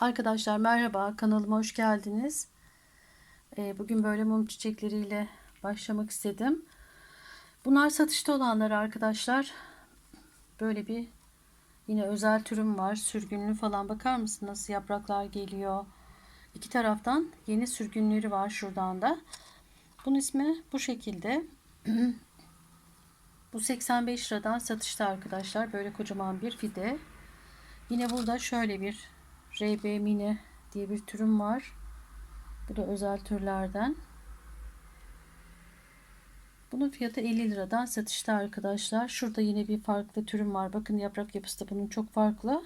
Arkadaşlar merhaba kanalıma hoş geldiniz. Ee, bugün böyle mum çiçekleriyle başlamak istedim. Bunlar satışta olanlar arkadaşlar. Böyle bir yine özel türüm var. Sürgünlü falan bakar mısınız? Nasıl yapraklar geliyor. İki taraftan yeni sürgünleri var şuradan da. Bunun ismi bu şekilde. bu 85 liradan satışta arkadaşlar. Böyle kocaman bir fide. Yine burada şöyle bir RB Mini diye bir türüm var. Bu da özel türlerden. Bunun fiyatı 50 liradan satışta arkadaşlar. Şurada yine bir farklı türüm var. Bakın yaprak yapısı da bunun çok farklı.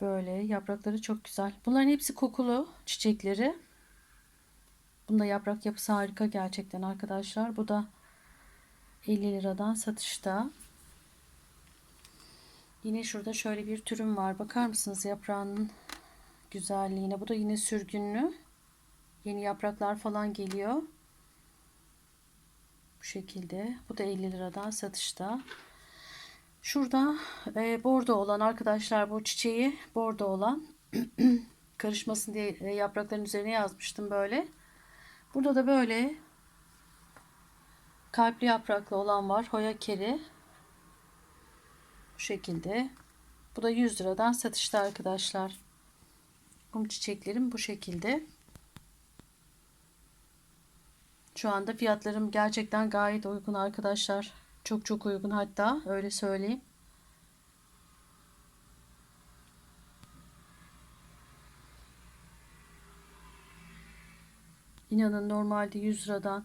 Böyle yaprakları çok güzel. Bunların hepsi kokulu çiçekleri. Bunda yaprak yapısı harika gerçekten arkadaşlar. Bu da 50 liradan satışta. Yine şurada şöyle bir türüm var. Bakar mısınız yaprağının güzelliğine? Bu da yine sürgünlü. Yeni yapraklar falan geliyor. Bu şekilde. Bu da 50 liradan satışta. Şurada e, bordo olan arkadaşlar bu çiçeği bordo olan karışmasın diye e, yaprakların üzerine yazmıştım böyle. Burada da böyle kalpli yapraklı olan var. Hoya keri. Şekilde. Bu da 100 liradan satışta arkadaşlar. Kum çiçeklerim bu şekilde. Şu anda fiyatlarım gerçekten gayet uygun arkadaşlar. Çok çok uygun hatta öyle söyleyeyim. İnanın normalde 100 liradan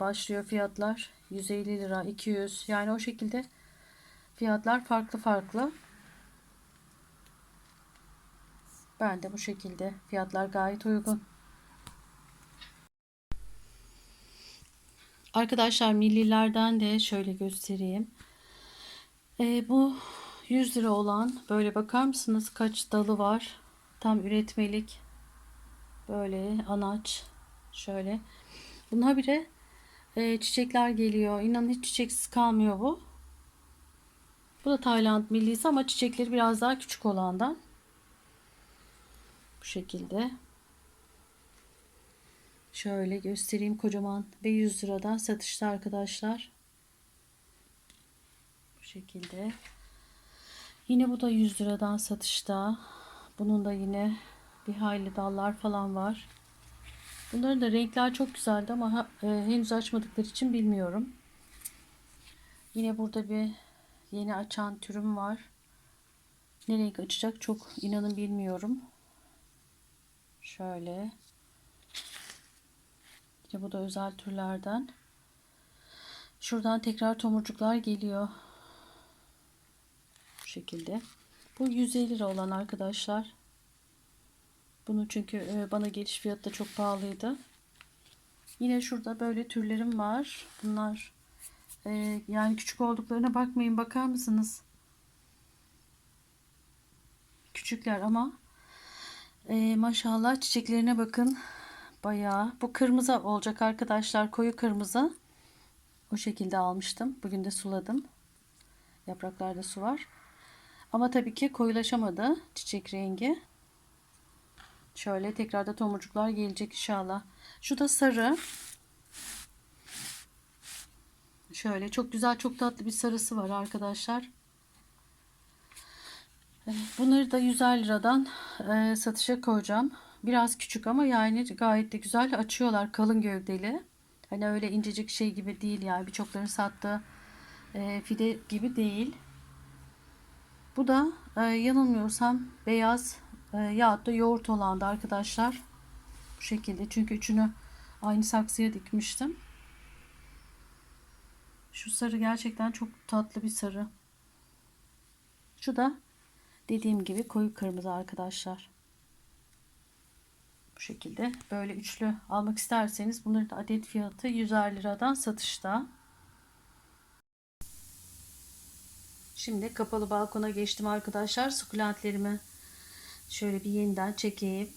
başlıyor fiyatlar. 150 lira, 200 yani o şekilde Fiyatlar farklı farklı. Ben de bu şekilde. Fiyatlar gayet uygun. Arkadaşlar millilerden de şöyle göstereyim. E, bu 100 lira olan böyle bakar mısınız kaç dalı var? Tam üretmelik. Böyle anaç. Şöyle. Buna bile e, çiçekler geliyor. İnanın hiç çiçeksiz kalmıyor bu. Bu da Tayland millisi ama çiçekleri biraz daha küçük olandan. Bu şekilde. Şöyle göstereyim kocaman ve 100 liradan satışta arkadaşlar. Bu şekilde. Yine bu da 100 liradan satışta. Bunun da yine bir hayli dallar falan var. Bunların da renkler çok güzeldi ama e, henüz açmadıkları için bilmiyorum. Yine burada bir Yeni açan türüm var. Ne renk açacak çok inanın bilmiyorum. Şöyle. İşte bu da özel türlerden. Şuradan tekrar tomurcuklar geliyor. Bu şekilde. Bu 150 lira olan arkadaşlar. Bunu çünkü e, bana geliş fiyatı da çok pahalıydı. Yine şurada böyle türlerim var. Bunlar ee, yani küçük olduklarına bakmayın. Bakar mısınız? Küçükler ama e, maşallah çiçeklerine bakın. Bayağı. Bu kırmızı olacak arkadaşlar. Koyu kırmızı. O şekilde almıştım. Bugün de suladım. Yapraklarda su var. Ama tabii ki koyulaşamadı çiçek rengi. Şöyle tekrarda tomurcuklar gelecek inşallah. Şu da sarı. Şöyle çok güzel çok tatlı bir sarısı var arkadaşlar. Bunları da 150 liradan e, satışa koyacağım. Biraz küçük ama yani gayet de güzel açıyorlar kalın gövdeli. Hani öyle incecik şey gibi değil yani birçokların sattığı e, fide gibi değil. Bu da e, yanılmıyorsam beyaz e, yahut da yoğurt olandı arkadaşlar. Bu şekilde çünkü üçünü aynı saksıya dikmiştim. Şu sarı gerçekten çok tatlı bir sarı. Şu da dediğim gibi koyu kırmızı arkadaşlar. Bu şekilde böyle üçlü almak isterseniz bunların da adet fiyatı 150 liradan satışta. Şimdi kapalı balkona geçtim arkadaşlar. Sukulentlerimi şöyle bir yeniden çekeyim.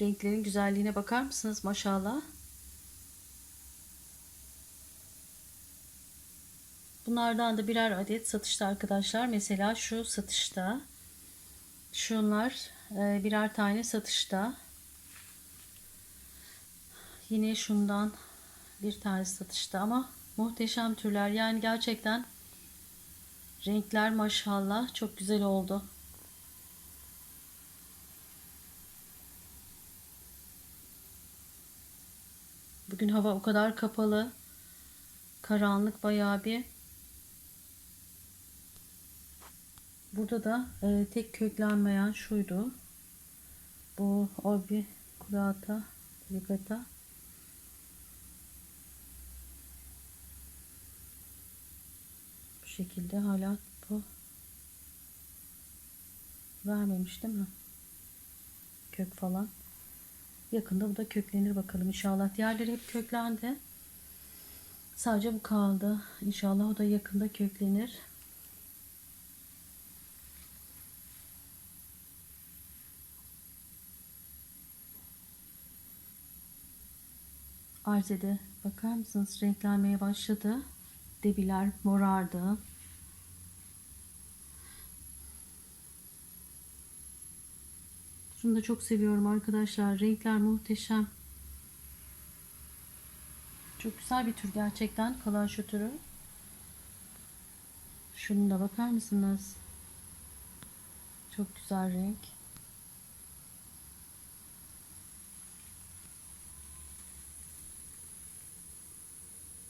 Renklerin güzelliğine bakar mısınız? Maşallah. Bunlardan da birer adet satışta arkadaşlar. Mesela şu satışta. Şunlar e, birer tane satışta. Yine şundan bir tane satışta ama muhteşem türler. Yani gerçekten renkler maşallah çok güzel oldu. Bugün hava o kadar kapalı. Karanlık bayağı bir. Burada da e, tek köklenmeyen şuydu. Bu obi kurata ligata. Bu şekilde hala bu vermemiş değil mi? Kök falan. Yakında bu da köklenir bakalım inşallah. Diğerleri hep köklendi. Sadece bu kaldı. İnşallah o da yakında köklenir. Arzede bakar mısınız renklenmeye başladı. Debiler morardı. Şunu da çok seviyorum arkadaşlar. Renkler muhteşem. Çok güzel bir tür gerçekten kalaşo türü. Şunu da bakar mısınız? Çok güzel renk.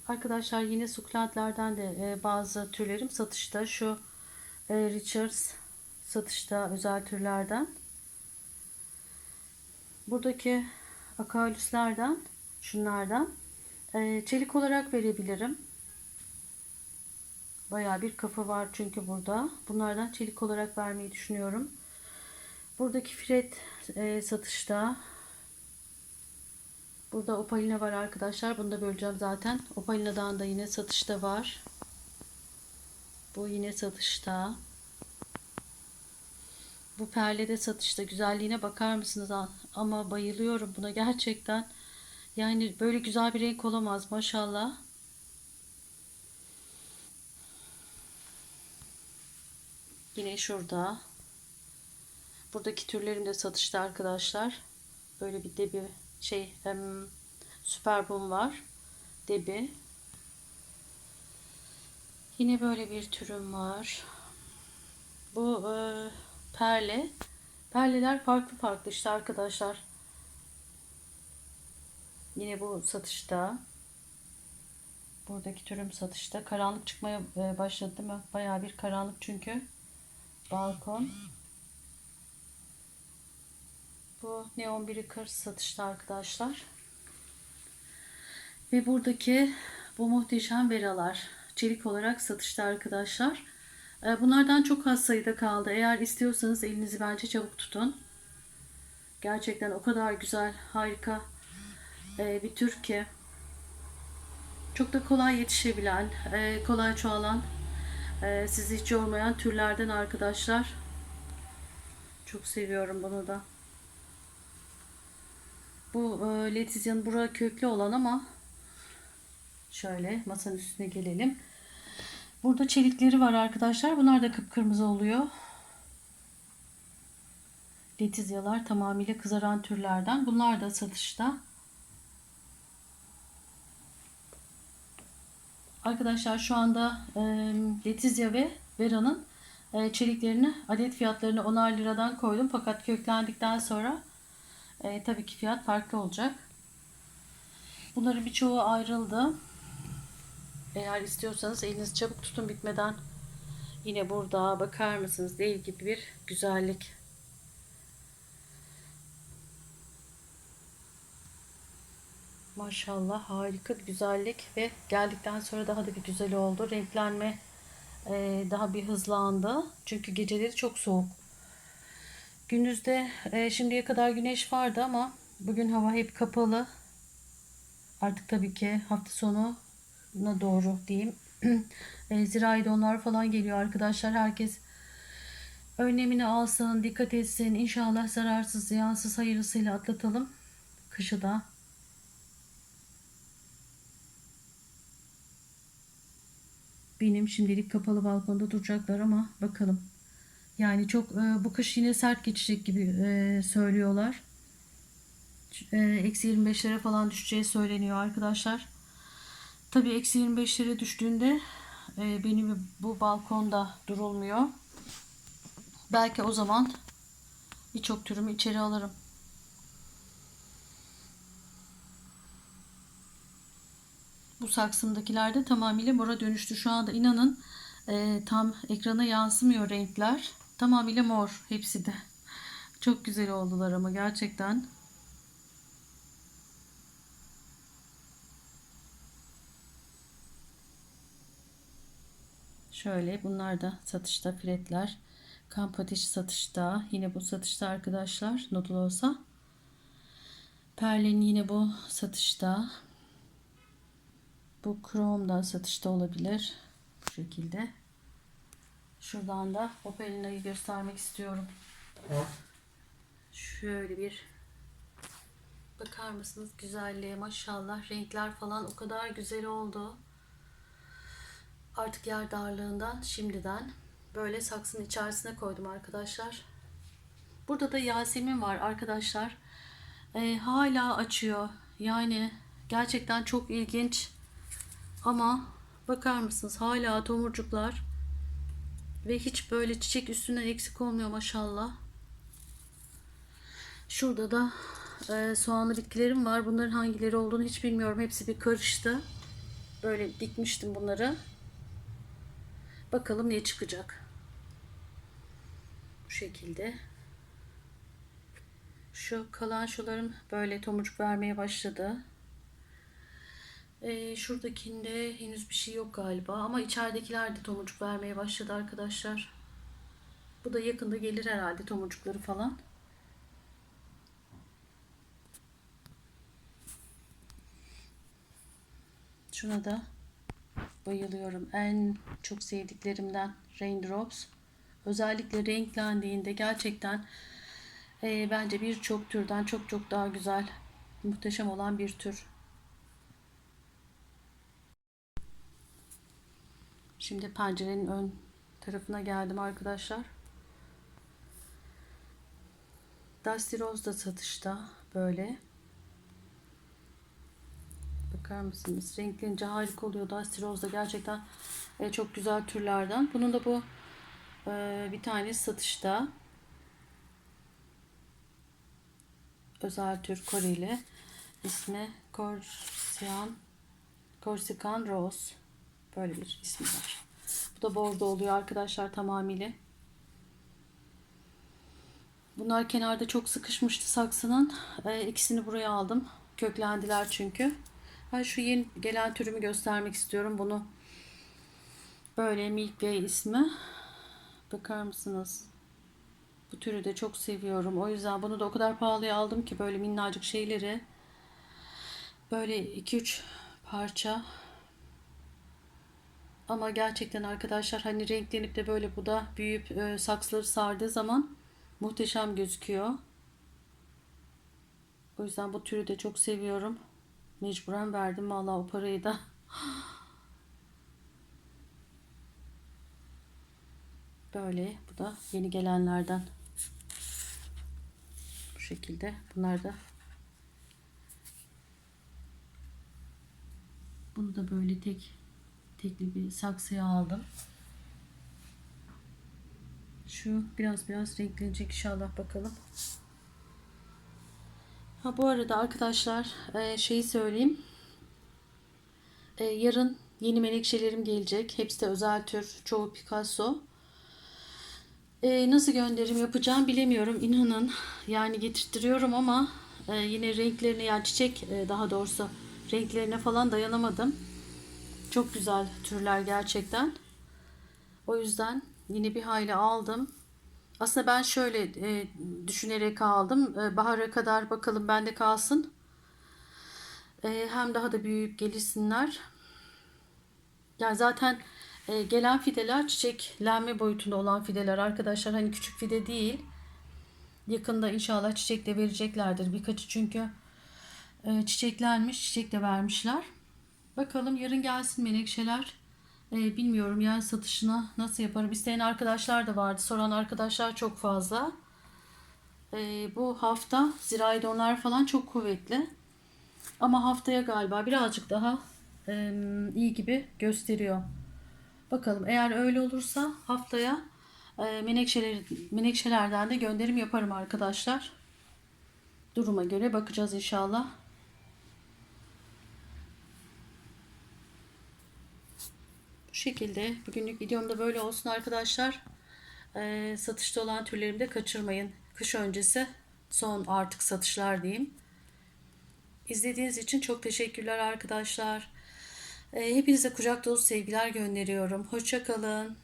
Arkadaşlar yine sukulentlerden de e, bazı türlerim satışta. Şu e, Richards satışta özel türlerden. Buradaki akalüslerden şunlardan e, çelik olarak verebilirim. Baya bir kafa var çünkü burada. Bunlardan çelik olarak vermeyi düşünüyorum. Buradaki fret e, satışta. Burada opalina var arkadaşlar. Bunu da böleceğim zaten. Opalina'dan da yine satışta var. Bu yine satışta. Bu perle de satışta. Güzelliğine bakar mısınız? Ama bayılıyorum buna gerçekten. Yani böyle güzel bir renk olamaz maşallah. Yine şurada. Buradaki türlerim de satışta arkadaşlar. Böyle bir debi şey em, süper bum var. Debi. Yine böyle bir türüm var. Bu e, perle. Perleler farklı farklı işte arkadaşlar. Yine bu satışta. Buradaki türüm satışta. Karanlık çıkmaya e, başladı mi? Bayağı bir karanlık çünkü. Balkon. Bu neon biri kır satışta arkadaşlar. Ve buradaki bu muhteşem veralar çelik olarak satışta arkadaşlar. E, bunlardan çok az sayıda kaldı. Eğer istiyorsanız elinizi bence çabuk tutun. Gerçekten o kadar güzel, harika e, bir tür ki. Çok da kolay yetişebilen, e, kolay çoğalan, sizi hiç yormayan türlerden arkadaşlar. Çok seviyorum bunu da. Bu e, Letizyanın bura köklü olan ama şöyle masanın üstüne gelelim. Burada çelikleri var arkadaşlar. Bunlar da kıpkırmızı oluyor. Letizyalar tamamıyla kızaran türlerden. Bunlar da satışta. Arkadaşlar şu anda e, Letizya ve Vera'nın e, çeliklerini adet fiyatlarını 10'ar liradan koydum. Fakat köklendikten sonra e, tabii ki fiyat farklı olacak. Bunların birçoğu ayrıldı. Eğer istiyorsanız elinizi çabuk tutun bitmeden yine burada bakar mısınız dev gibi bir güzellik. Maşallah harika bir güzellik ve geldikten sonra daha da bir güzel oldu. Renklenme e, daha bir hızlandı. Çünkü geceleri çok soğuk. Gündüzde e, şimdiye kadar güneş vardı ama bugün hava hep kapalı. Artık tabii ki hafta sonuna doğru diyeyim. e, zirai donlar falan geliyor arkadaşlar. Herkes önlemini alsın, dikkat etsin. İnşallah zararsız, ziyansız, hayırlısıyla atlatalım. Kışı da. Bir eminim şimdilik kapalı balkonda duracaklar ama bakalım. Yani çok e, bu kış yine sert geçecek gibi e, söylüyorlar. E, Eksi 25'lere falan düşeceği söyleniyor arkadaşlar. Tabii eksi 25'lere düştüğünde e, benim bu balkonda durulmuyor. Belki o zaman birçok türümü içeri alırım. Bu saksımdakiler de tamamıyla mora dönüştü. Şu anda inanın e, tam ekrana yansımıyor renkler. Tamamıyla mor hepsi de. Çok güzel oldular ama gerçekten. Şöyle bunlar da satışta fretler. Kamp ateşi satışta. Yine bu satışta arkadaşlar. Noodle olsa. Perlin yine bu satışta. Bu Chrome da satışta olabilir. Bu şekilde. Şuradan da Opelina'yı göstermek istiyorum. Şöyle bir bakar mısınız güzelliğe maşallah renkler falan o kadar güzel oldu. Artık yer darlığından şimdiden böyle saksının içerisine koydum arkadaşlar. Burada da Yasemin var arkadaşlar. Ee, hala açıyor. Yani gerçekten çok ilginç. Ama bakar mısınız hala tomurcuklar ve hiç böyle çiçek üstünden eksik olmuyor maşallah. Şurada da e, soğanlı bitkilerim var. Bunların hangileri olduğunu hiç bilmiyorum. Hepsi bir karıştı. Böyle dikmiştim bunları. Bakalım ne çıkacak. Bu şekilde. Şu kalan şularım böyle tomurcuk vermeye başladı. Ee, şuradakinde henüz bir şey yok galiba ama içeridekiler de tomurcuk vermeye başladı arkadaşlar. Bu da yakında gelir herhalde tomurcukları falan. Şuna da bayılıyorum. En çok sevdiklerimden Raindrops. Özellikle renklendiğinde gerçekten e, bence birçok türden çok çok daha güzel, muhteşem olan bir tür. Şimdi pencerenin ön tarafına geldim arkadaşlar. Dusty Rose da satışta böyle. Bakar mısınız? Renklenince harika oluyor. Dusty Rose da gerçekten e, çok güzel türlerden. Bunun da bu e, bir tanesi satışta. Özel tür Koreli. İsmi Corsican Corsican Rose. Böyle bir ismi var. Bu da bordo oluyor arkadaşlar tamamıyla. Bunlar kenarda çok sıkışmıştı saksının. E, ikisini buraya aldım. Köklendiler çünkü. Ben şu yeni gelen türümü göstermek istiyorum. Bunu böyle Milk Way ismi. Bakar mısınız? Bu türü de çok seviyorum. O yüzden bunu da o kadar pahalıya aldım ki böyle minnacık şeyleri. Böyle 2-3 parça ama gerçekten arkadaşlar hani renklenip de böyle bu da büyüyüp e, saksları sardığı zaman muhteşem gözüküyor. O yüzden bu türü de çok seviyorum. Mecburen verdim vallahi o parayı da. Böyle bu da yeni gelenlerden. Bu şekilde. Bunlar da bunu da böyle tek tekli bir saksıya aldım. Şu biraz biraz renklenecek inşallah bakalım. Ha bu arada arkadaşlar e, şeyi söyleyeyim. E, yarın yeni menekşelerim gelecek. Hepsi de özel tür. Çoğu Picasso. E, nasıl gönderim yapacağım bilemiyorum. İnanın yani getirtiyorum ama yine renklerine yani çiçek daha doğrusu renklerine falan dayanamadım. Çok güzel türler gerçekten. O yüzden yine bir hayli aldım. Aslında ben şöyle e, düşünerek aldım. E, bahara kadar bakalım bende kalsın. E, hem daha da büyüyüp gelişsinler. Yani zaten e, gelen fideler çiçeklenme boyutunda olan fideler arkadaşlar. Hani küçük fide değil. Yakında inşallah çiçek de vereceklerdir. Birkaçı çünkü e, çiçeklenmiş, çiçek de vermişler. Bakalım yarın gelsin menekşeler. Ee, bilmiyorum yani satışını nasıl yaparım. İsteyen arkadaşlar da vardı. Soran arkadaşlar çok fazla. Ee, bu hafta zirai donlar falan çok kuvvetli. Ama haftaya galiba birazcık daha e, iyi gibi gösteriyor. Bakalım eğer öyle olursa haftaya e, menekşeler, menekşelerden de gönderim yaparım arkadaşlar. Duruma göre bakacağız inşallah. Şekilde bugünlük videom da böyle olsun arkadaşlar. E, satışta olan türlerimi de kaçırmayın. Kış öncesi son artık satışlar diyeyim. İzlediğiniz için çok teşekkürler arkadaşlar. E, hepinize kucak dolusu sevgiler gönderiyorum. Hoşçakalın.